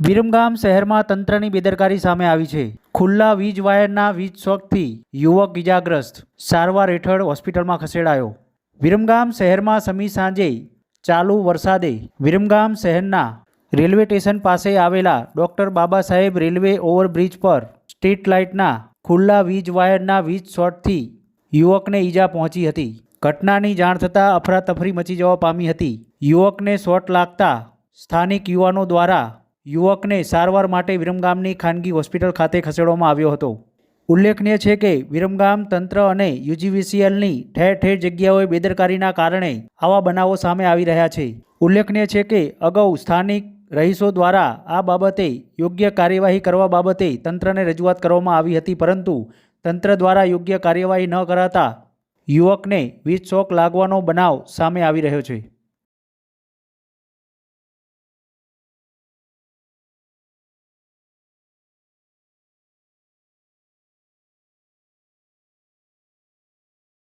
વિરમગામ શહેરમાં તંત્રની બેદરકારી સામે આવી છે. ખુલ્લા વીજ વાયરના વીજ શોકથી યુવક ઇજાગ્રસ્ત. સારવાર હેઠળ હોસ્પિટલમાં ખસેડાયો. વિરમગામ શહેરમાં સમી સાંજે ચાલુ વરસાદે વિરમગામ શહેરના રેલવે સ્ટેશન પાસે આવેલા doctor Baba Saheb railway overbridge પર સ્ટ્રીટ લાઇટના ખુલ્લા વીજ વાયરના વીજ શોર્ટથી યુવકને ઈજા પહોંચી હતી. ઘટનાની જાણ થતાં અફરાતફરી મચી જવા પામી હતી. યુવકને શોર્ટ લાગતા સ્થાનિક યુવાનો દ્વારા યુવકને સારવાર માટે વિરમગામની ખાનગી હોસ્પિટલ ખાતે ખસેડવામાં આવ્યો હતો. ઉલ્લેખનીય છે કે વિરમગામ તંત્ર અને યુજીવીસીએલની ઠેર ઠેર જગ્યાઓએ બેદરકારીના કારણે આવા બનાવો સામે આવી રહ્યા છે. ઉલ્લેખનીય છે કે અગાઉ સ્થાનિક રહીશો દ્વારા આ બાબતે યોગ્ય કાર્યવાહી કરવા બાબતે તંત્રને રજૂઆત કરવામાં આવી હતી, પરંતુ તંત્ર દ્વારા યોગ્ય કાર્યવાહી ન કરાતા યુવકને વીજ શોક લાગવાનો બનાવ સામે આવી રહ્યો છે.